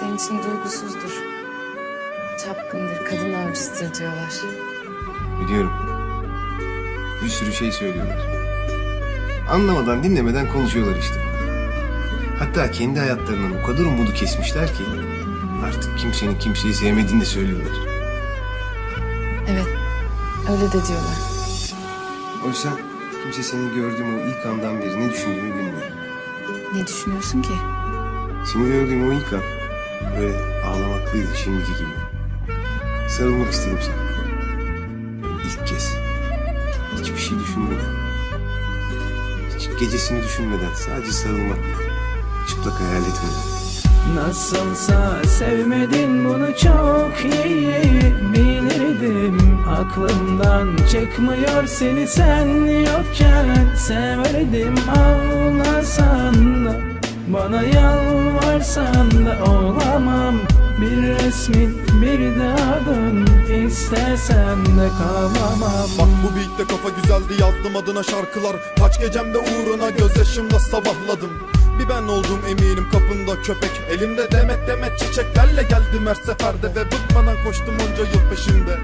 senin için duygusuzdur. Çapkındır, kadın avcısıdır diyorlar. Biliyorum. Bir sürü şey söylüyorlar. Anlamadan dinlemeden konuşuyorlar işte. Hatta kendi hayatlarından o kadar umudu kesmişler ki artık kimsenin kimseyi sevmediğini de söylüyorlar. Evet, öyle de diyorlar. Oysa kimse senin gördüğüm o ilk andan beri ne düşündüğümü bilmiyor. Ne düşünüyorsun ki? Seni gördüğüm o ilk an böyle ağlamaklıydı şimdiki gibi. Sarılmak istedim sana. İlk kez. Hiçbir şey düşünmeden. Hiç gecesini düşünmeden sadece sarılmak. Çıplak hayal etmeden. Nasılsa sevmedin bunu çok iyi bilirdim Aklımdan çıkmıyor seni sen yokken Severdim ağlasan Bana yalvarsan da olamam. Bir resmin bir de adın İstesen de kalamam. Bak bu beatte kafa güzeldi yazdım adına şarkılar. Kaç gecemde uğruna gözyaşımla sabahladım. Bir ben oldum eminim kapında köpek. Elimde demet demet çiçeklerle geldim her seferde Ve bıkmadan koştum onca yıl peşinde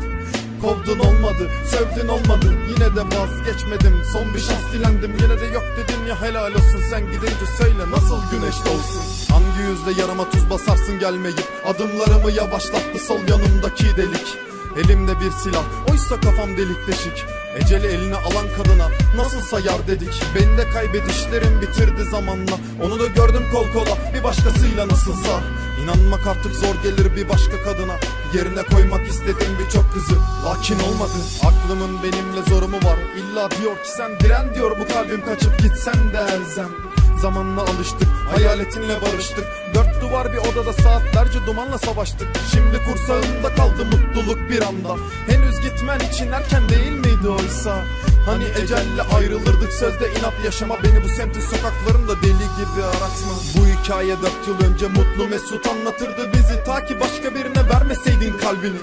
Kovdun olmadı, sövdün olmadı. Yine de vazgeçmedim Son bir şans dilendim. Yine de yok dedin ya helal olsun. Sen gidince söyle nasıl güneş doğsun? Hangi yüzde yarama tuz basarsın gelmeyip? Adımlarımı yavaşlattı sol yanımdaki delik. Elimde bir silah oysa kafam delik deşik Eceli eline alan kadına nasıl sayar dedik. Beni de kaybedişlerim bitirdi zamanla. Onu da gördüm kol kola bir başkasıyla nasılsa. İnanmak artık zor gelir bir başka kadına. Yerine koymak istediğim birçok kızı. Lakin olmadı. Aklımın benimle zorumu var. İlla diyor ki sen diren diyor. Bu kalbim kaçıp gitsen de elzem Zamanla alıştık, hayaletinle barıştık. Dört duvar bir odada saatlerce dumanla savaştık. Şimdi kursağımda kaldı mutluluk bir anda. Henüz gitmen için erken değil miydi oysa Hani ecelle ayrılırdık sözde inat yaşama Beni bu semtin sokaklarında deli gibi aratma. Bu hikaye dört yıl önce mutlu mesut anlatırdı bizi. Ta ki başka birine vermeseydin kalbini.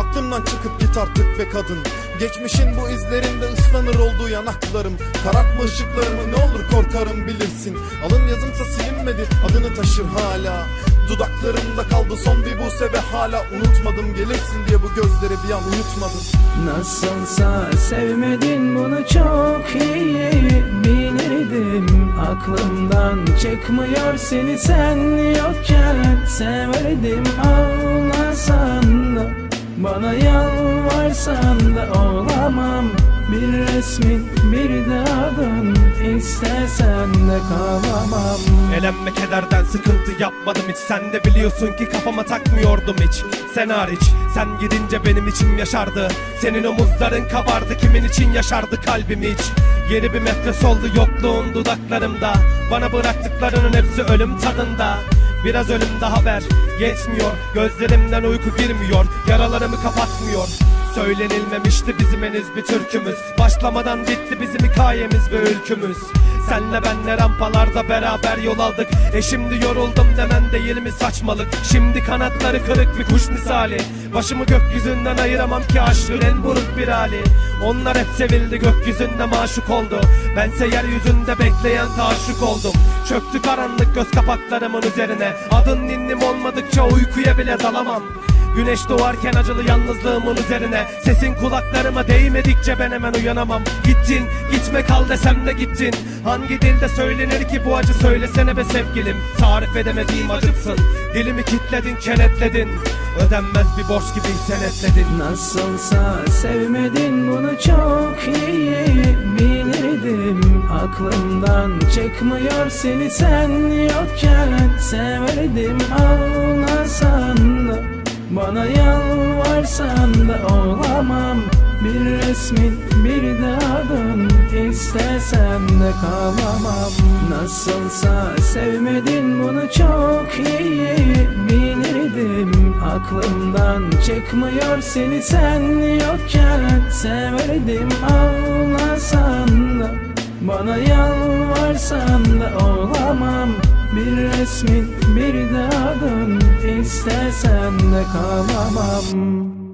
Aklımdan çıkıp git artık be kadın. Geçmişin bu izlerinde ıslanır oldu yanaklarım. Karartma ışıklarımı ne olur korkarım bilirsin. Alın yazımsa silinmedi adını taşır hala Dudaklarımda kaldı son bir buse ve hala unutmadım. Gelirsin diye bu gözleri bir an uyutmadım. Nasılsa sevmedin bunu çok iyi bilirdim. Aklımdan çıkmıyor seni sen yokken. Severdim ağlasan da Bana yalvarsan da olamam Bir resmin bir de adın İstesen de kalamam. Elenme kederden sıkıntı yapmadım hiç. Sen de biliyorsun ki kafama takmıyordum hiç. Sen hariç sen gidince benim içim yaşardı. Senin omuzların kabardı kimin için yaşardı kalbim hiç? Yeni bir metres oldu yokluğun dudaklarımda. Bana bıraktıklarının hepsi ölüm tadında Biraz ölüm daha ver yetmiyor. Gözlerimden uyku girmiyor. Yaralarımı kapatmıyor. Söylenilmemişti bizim henüz bir türkümüz. Başlamadan bitti bizim hikayemiz ve ülkümüz Senle benle rampalarda beraber yol aldık. E şimdi yoruldum demen değil mi saçmalık? Şimdi kanatları kırık bir kuş misali. Başımı gökyüzünden ayıramam ki aşkın en buruk bir hali. Onlar hep sevildi gökyüzünde maşuk oldu. Bense yeryüzünde bekleyen taşık oldum. Çöktü karanlık göz kapaklarımın üzerine. Adın ninnim olmadıkça uykuya bile dalamam Güneş doğarken acılı yalnızlığımın üzerine. Sesin kulaklarıma değmedikçe ben hemen uyanamam. Gittin, gitme kal desem de gittin. Hangi dilde söylenir ki bu acı söylesene be sevgilim. Tarif edemediğim acıtsın. Dilimi kitledin, kenetledin. Ödenmez bir borç gibi senetledin. Nasılsa sevmedin bunu çok iyi bilirdim. Aklımdan çıkmıyor seni sen yokken. Severdim da Bana yalvarsan da olamam. Bir resmin bir de adın İstesen de kalamam. Nasılsa sevmedin bunu çok iyi bilirdim. Aklımdan çıkmıyor seni sen yokken. Severdim ağlasan da Bana yalvarsan da olamam Bir resmin bir de adın İstesen de kalamam